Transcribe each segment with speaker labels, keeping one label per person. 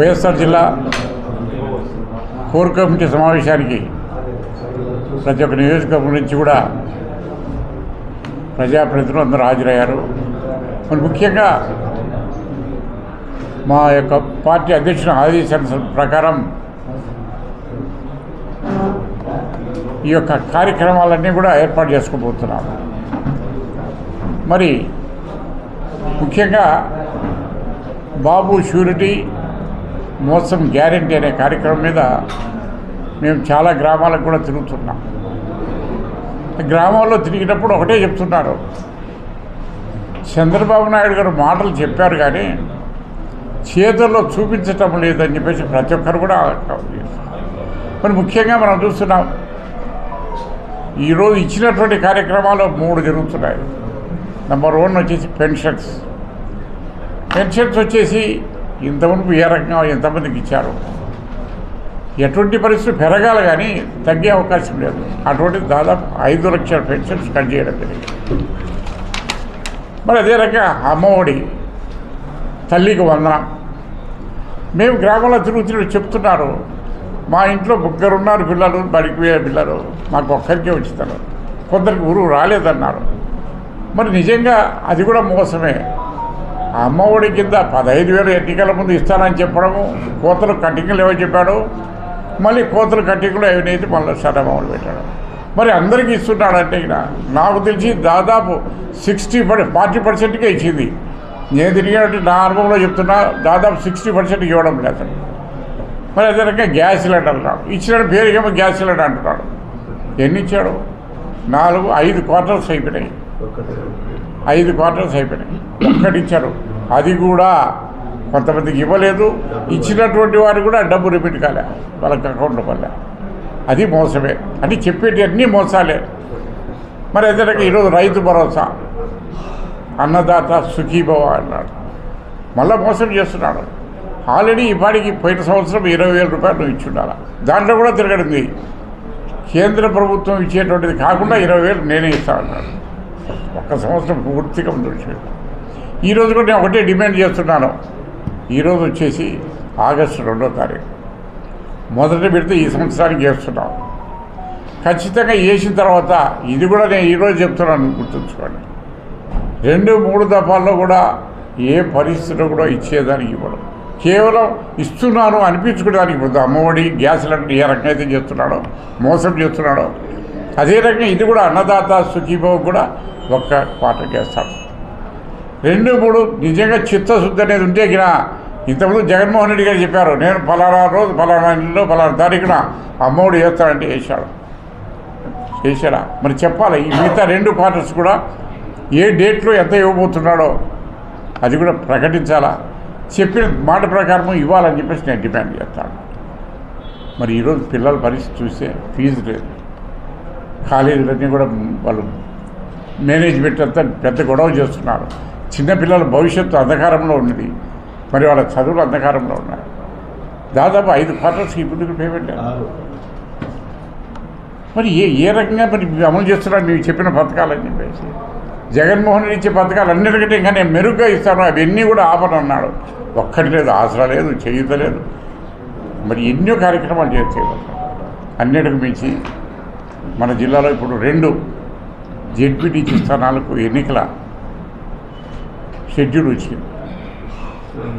Speaker 1: వైఎస్ఆర్ జిల్లా core committee సమావేశానికి ప్రతి ఒక్క నియోజకవర్గం నుంచి కూడా ప్రజాప్రతినిధులు అందరూ హాజరయ్యారు. మరి ముఖ్యంగా మా యొక్క పార్టీ అధ్యక్షుని ఆదేశాల ప్రకారం ఈ యొక్క కార్యక్రమాలన్నీ కూడా ఏర్పాటు చేసుకోబోతున్నాం. మరి ముఖ్యంగా బాబు షూరిటీ మోసం గ్యారంటీ అనే కార్యక్రమం మీద మేము చాలా గ్రామాలకు కూడా తిరుగుతున్నాం. గ్రామాల్లో తిరిగినప్పుడు ఒకటే చెప్తున్నారు. చంద్రబాబు నాయుడు గారు మాటలు చెప్పారు కానీ చేతుల్లో చూపించటం లేదని చెప్పేసి ప్రతి ఒక్కరు కూడా మరి ముఖ్యంగా మనం చూస్తున్నాం. ఈరోజు ఇచ్చినటువంటి కార్యక్రమాలు మూడు జరుగుతున్నాయి. నెంబర్ వన్ వచ్చేసి పెన్షన్స్. పెన్షన్స్ వచ్చేసి ఇంతవరకు ఏ రకంగా ఎంతమందికి ఇచ్చారు? ఎటువంటి పరిస్థితి పెరగాలి కానీ తగ్గే అవకాశం లేదు. అటువంటి దాదాపు ఐదు లక్షల పెన్షన్స్ కట్ చేయడం జరిగింది. మరి అదే రకంగా అమ్మఒడి తల్లికి వందనం. మేము గ్రామంలో తిరుగుతున్న చెప్తున్నారు. మా ఇంట్లో ముగ్గురు ఉన్నారు పిల్లలు బడికి పోయే పిల్లలు. మాకు ఒక్కరికే వచ్చిస్తారు కొందరికి ఊరు రాలేదన్నారు. మరి నిజంగా అది కూడా మోసమే. అమ్మఒడి కింద పదహైదు వేలు ఎన్నికల ముందు ఇస్తానని చెప్పడము కోతలు కటింగ్లు ఏవో చెప్పాడు. మళ్ళీ కోతలు కట్టింగ్లు అవినీతి మళ్ళీ సడమౌలు పెట్టాడు. మరి అందరికీ ఇస్తున్నాడంటే ఇక నాకు తెలిసి దాదాపు సిక్స్టీ పర్ ఫార్టీ పర్సెంట్కే ఇచ్చింది. నేను తిరిగినట్టు నా అనుభవంలో చెప్తున్నా దాదాపు సిక్స్టీ పర్సెంట్ ఇవ్వడం లేదు మరి అదే రకంగా గ్యాస్ సిలిండర్ అంటున్నాడు. ఇచ్చిన పేరుకేమో గ్యాస్ సిలిండర్ అంటున్నాడు. ఎన్ని ఇచ్చాడు? నాలుగు ఐదు క్వార్టర్స్ అయిపోయినాయి. ఐదు క్వార్టర్స్ అయిపోయినాయి. ఒక్కటిచ్చారు. అది కూడా కొంతమందికి ఇవ్వలేదు. ఇచ్చినటువంటి వారు కూడా డబ్బు రిపీట్ కాలే. వాళ్ళకి అకౌంట్లో పడలే. అది మోసమే. అని చెప్పేటి అన్నీ మోసాలే. మరి అదే ఈరోజు రైతు భరోసా. అన్నదాత సుఖీభవ అన్నాడు. మళ్ళీ మోసం చేస్తున్నాడు. ఆల్రెడీ ఈ పాడికి పోయిన సంవత్సరం ఇరవై వేల రూపాయలు నువ్వు ఇచ్చుండాలి? దాంట్లో కూడా తిరగడింది. కేంద్ర ప్రభుత్వం ఇచ్చేటువంటిది కాకుండా ఇరవై వేలు నేనే ఇస్తానన్నాడు ఒక్క సంవత్సరం పూర్తిగా ముందు ఈరోజు కూడా నేను ఒకటే డిమాండ్ చేస్తున్నాను. ఈరోజు వచ్చేసి ఆగస్టు రెండో తారీఖు. మొదట పెడితే ఈ సంవత్సరానికి చేస్తున్నాం. ఖచ్చితంగా వేసిన తర్వాత ఇది కూడా నేను ఈరోజు చెప్తున్నాను గుర్తుంచుకోండి. రెండు మూడు దఫాల్లో కూడా ఏ పరిస్థితిలో కూడా ఇచ్చేదానికి ఇవ్వడం. కేవలం ఇస్తున్నాను అనిపించుకోవడానికి ఇప్పుడు అమ్మఒడి గ్యాస్ సిలిండర్ ఏ రకంగా అయితే చేస్తున్నాడో మోసం చేస్తున్నాడో అదే రకంగా ఇది కూడా అన్నదాత సుఖీభావ్ కూడా ఒక్క పాట చేస్తాడు రెండు మూడు నిజంగా చిత్తశుద్ధి అనేది ఉంటే గిన ఇంతకుముందు జగన్మోహన్ రెడ్డి గారు చెప్పారు నేను ఫలానా రోజు ఫలానా నెలలో ఫలానా తారీఖున అమ్మఒడి చేస్తానంటే వేశాడు చేశాడా. మరి చెప్పాలి ఈ మిగతా రెండు క్వార్టర్స్ కూడా ఏ డేట్లో ఎంత ఇవ్వబోతున్నాడో అది కూడా ప్రకటించాలా? చెప్పిన మాట ప్రకారం ఇవ్వాలని చెప్పేసి నేను డిమాండ్ చేస్తాను. మరి ఈరోజు పిల్లల పరిస్థితి చూస్తే ఫీజు లేదు. కాలేజీలన్నీ కూడా వాళ్ళు మేనేజ్మెంట్ అంతా పెద్ద గొడవ చేస్తున్నారు. చిన్నపిల్లల భవిష్యత్తు అంధకారంలో ఉన్నది. మరి వాళ్ళ చదువులు అంధకారంలో ఉన్నాయి. దాదాపు ఐదు క్వార్టర్స్కి ఇప్పుడు పేమెంట్. మరి ఏ ఏ రకంగా మరి అమలు చేస్తున్నారు? మీరు చెప్పిన పథకాలని చెప్పేసి. జగన్మోహన్ రెడ్డి ఇచ్చే పథకాలు అన్నిటికంటే ఇంకా నేను మెరుగ్గా ఇస్తాను. అవన్నీ కూడా ఆపను అన్నాడు. ఒక్కటి లేదు ఆసరా లేదు చేయుత లేదు. మరి ఎన్నో కార్యక్రమాలు చేస్తే అన్నిటికి మించి మన జిల్లాలో ఇప్పుడు రెండు జెడ్పీటీసీ స్థానాలకు ఎన్నికల షెడ్యూల్ వచ్చింది.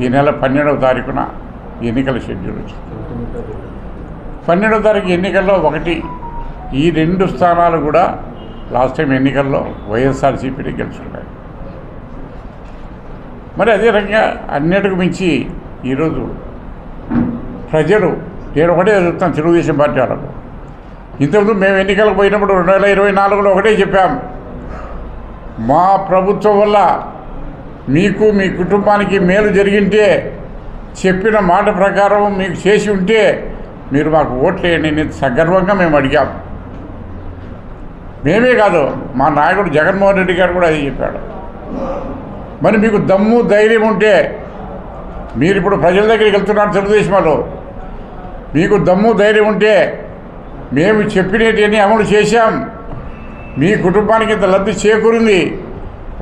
Speaker 1: ఈ నెల పన్నెండవ తారీఖున ఎన్నికల షెడ్యూల్ వచ్చింది. పన్నెండవ తారీఖు ఎన్నికల్లో ఒకటి ఈ రెండు స్థానాలు కూడా లాస్ట్ టైం ఎన్నికల్లో వైఎస్ఆర్సీపీని గెలుచుకున్నాయి. మరి అదే రకంగా అన్నిటికి మించి ఈరోజు ప్రజలు నేను ఒకటే చెప్తాను తెలుగుదేశం పార్టీ వాళ్ళకు. ఇంతకుముందు మేము ఎన్నికలకు పోయినప్పుడు రెండు వేల ఇరవై నాలుగులో ఒకటే చెప్పాం. మా ప్రభుత్వం వల్ల మీకు మీ కుటుంబానికి మేలు జరిగింటే చెప్పిన మాట ప్రకారం మీకు చేసి ఉంటే మీరు మాకు ఓట్లేయండి నేను సగర్వంగా మేము అడిగాం. మేమే కాదు మా నాయకుడు జగన్మోహన్ రెడ్డి గారు కూడా అది చెప్పాడు. మరి మీకు దమ్ము ధైర్యం ఉంటే మీరు ఇప్పుడు ప్రజల దగ్గరికి వెళ్తున్నారు తెలుగుదేశం వాళ్ళు. మీకు దమ్ము ధైర్యం ఉంటే మేము చెప్పినవన్నీ అమలు చేశాం. మీ కుటుంబానికి ఇంత లబ్ధి చేకూరింది.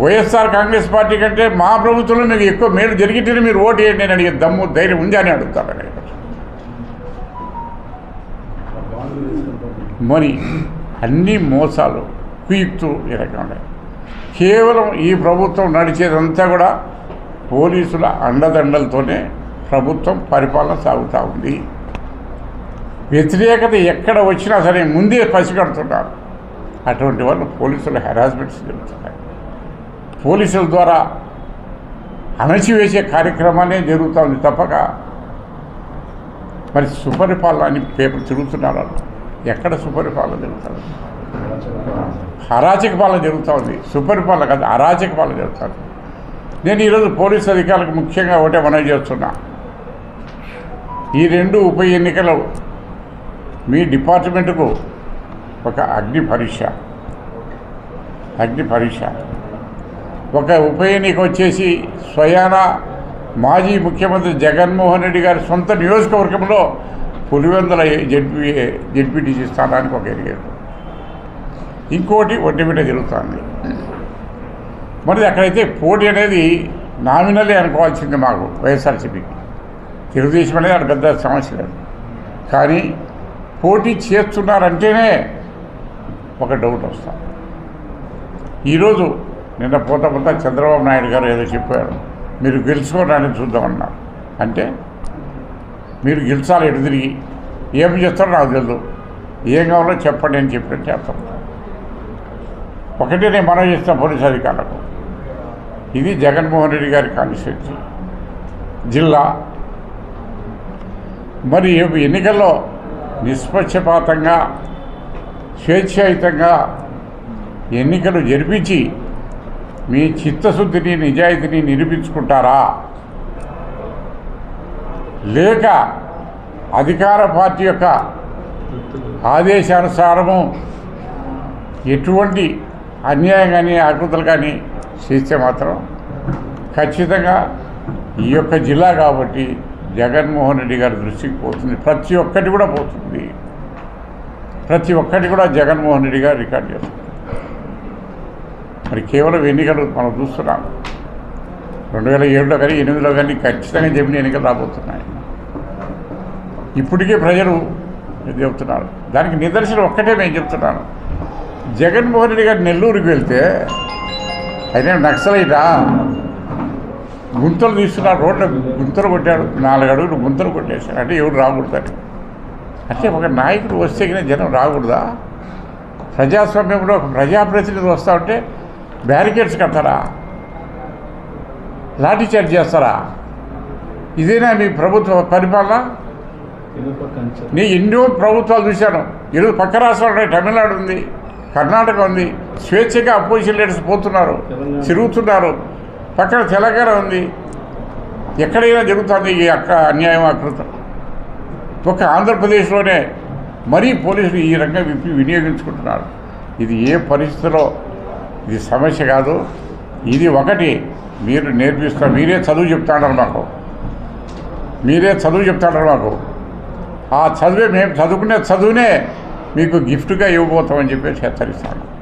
Speaker 1: వైఎస్ఆర్ కాంగ్రెస్ పార్టీ కంటే మా ప్రభుత్వంలో మీకు ఎక్కువ మేలు జరిగితేనే మీరు ఓటు వేయండి అని అడిగే దమ్ము ధైర్యం ఉంది అని అడుగుతాను మరి అన్ని మోసాలు కుయుక్తులు ఈ రకంగా కేవలం ఈ ప్రభుత్వం నడిచేదంతా కూడా పోలీసుల అండదండలతోనే ప్రభుత్వం పరిపాలన సాగుతూ ఉంది. వ్యతిరేకత ఎక్కడ వచ్చినా సరే ముందే పసిగడుతున్నారు. అటువంటి వాళ్ళు పోలీసులు హెరాస్మెంట్స్ జరుగుతున్నాయి. పోలీసుల ద్వారా అణచివేసే కార్యక్రమాలే జరుగుతుంది తప్పక. మరి సుపరిపాలన అని పేపర్ తిరుగుతున్నారు ఎక్కడ సుపరిపాలన జరుగుతుంది అరాచక పాలన జరుగుతూ ఉంది. సుపరిపాలన కాదు అరాచక పాలన జరుగుతుంది నేను ఈరోజు పోలీస్ అధికారులకు ముఖ్యంగా ఒకటే మనవి చేస్తున్నా. ఈ రెండు ఉప ఎన్నికలు మీ డిపార్ట్మెంట్కు ఒక అగ్ని పరీక్ష. అగ్ని పరీక్ష. ఒక ఉప ఎన్నిక వచ్చేసి స్వయాన మాజీ ముఖ్యమంత్రి జగన్మోహన్ రెడ్డి గారి సొంత నియోజకవర్గంలో పులివెందుల జడ్పీ జడ్పీటీసీ స్థానానికి ఒక ఎన్నిక. ఇంకోటి ఒంటిమిట జరుగుతుంది మరి అక్కడైతే పోటీ అనేది నామినలే అనుకోవాల్సింది మాకు వైఎస్ఆర్సీపీకి. తెలుగుదేశం అనేది అక్కడ పెద్ద సమస్య లేదు. కానీ పోటీ చేస్తున్నారంటేనే ఒక డౌట్ వస్తాను ఈరోజు నిన్న పోత పోత చంద్రబాబు నాయుడు గారు ఏదో చెప్పారు మీరు గెలుచుకోవడానికి చూద్దామన్నారు. అంటే మీరు గెలిచాలి ఎటు తిరిగి? ఏం చేస్తారో నాకు తెలియదు ఏం కావాలో చెప్పండి అని చెప్పినట్టు చేస్తాం. ఒకటే నేను మనం చేసిన పోలీస్ అధికారులకు. ఇది జగన్మోహన్ రెడ్డి గారి కాన్స్టిట్యూన్సీ. జిల్లా. మరి ఎన్నికల్లో నిష్పక్షపాతంగా స్వేచ్ఛాయుతంగా ఎన్నికలు జరిపించి మీ చిత్తశుద్ధిని నిజాయితీని నిరూపించుకుంటారా? లేక అధికార పార్టీ యొక్క ఆదేశానుసారము ఎటువంటి అన్యాయం కానీ ఆకృతులు కానీ చేస్తే మాత్రం ఖచ్చితంగా ఈ యొక్క జిల్లా కాబట్టి జగన్మోహన్ రెడ్డి గారి దృష్టికి పోతుంది. ప్రతి ఒక్కటి కూడా పోతుంది. ప్రతి ఒక్కటి కూడా జగన్మోహన్ రెడ్డి గారు రికార్డ్ చేస్తుంది మరి కేవలం ఎన్నికలు మనం చూస్తున్నాం. రెండు వేల ఏడులో కానీ ఎనిమిదిలో కానీ ఖచ్చితంగా చెప్పిన ఎన్నికలు రాబోతున్నాయి. ఇప్పటికే ప్రజలు చెబుతున్నారు? దానికి నిదర్శనం ఒక్కటే నేను చెప్తున్నాను జగన్మోహన్ రెడ్డి గారు నెల్లూరుకి వెళ్తే అయితే నక్సలైటా? గుంతలు తీసుకున్నాడు రోడ్లు గుంతలు కొట్టాడు నాలుగు అడుగులు గుంతలు కొట్టేశాడు అంటే ఎవరు రాకూడదని అంటే ఒక నాయకుడు వస్తే కానీ జనం రాకూడదా? ప్రజాస్వామ్యంలో ఒక ప్రజాప్రతినిధి వస్తా ఉంటే బ్యారికేడ్స్ కడతారా? లాఠీ చార్జ్ చేస్తారా? ఇదేనా మీ ప్రభుత్వ పరిపాలన? నీ ఎన్నో ప్రభుత్వాలు చూశాను. ఈరోజు పక్క రాష్ట్రాలు ఉన్నాయి తమిళనాడు ఉంది కర్ణాటక ఉంది స్వేచ్ఛగా అపోజిషన్ లీడర్స్ పోతున్నారు తిరుగుతున్నారు. పక్కన తెలంగాణ ఉంది. ఎక్కడైనా జరుగుతుంది ఈ అక్క అన్యాయం అకృతం. ఒక ఆంధ్రప్రదేశ్లోనే మరీ పోలీసులు ఈ రంగం విప్పి వినియోగించుకుంటున్నారు. ఇది ఏ పరిస్థితిలో? ఇది సమస్య కాదు. ఇది ఒకటి. మీరు నేర్పిస్తారు మీరే చదువు చెప్తాడారు మాకు. మీరే చదువు చెప్తాడారు మాకు. ఆ చదువే మేము చదువుకునే చదువునే మీకు గిఫ్ట్గా ఇవ్వబోతామని చెప్పేసి హెచ్చరిస్తాను.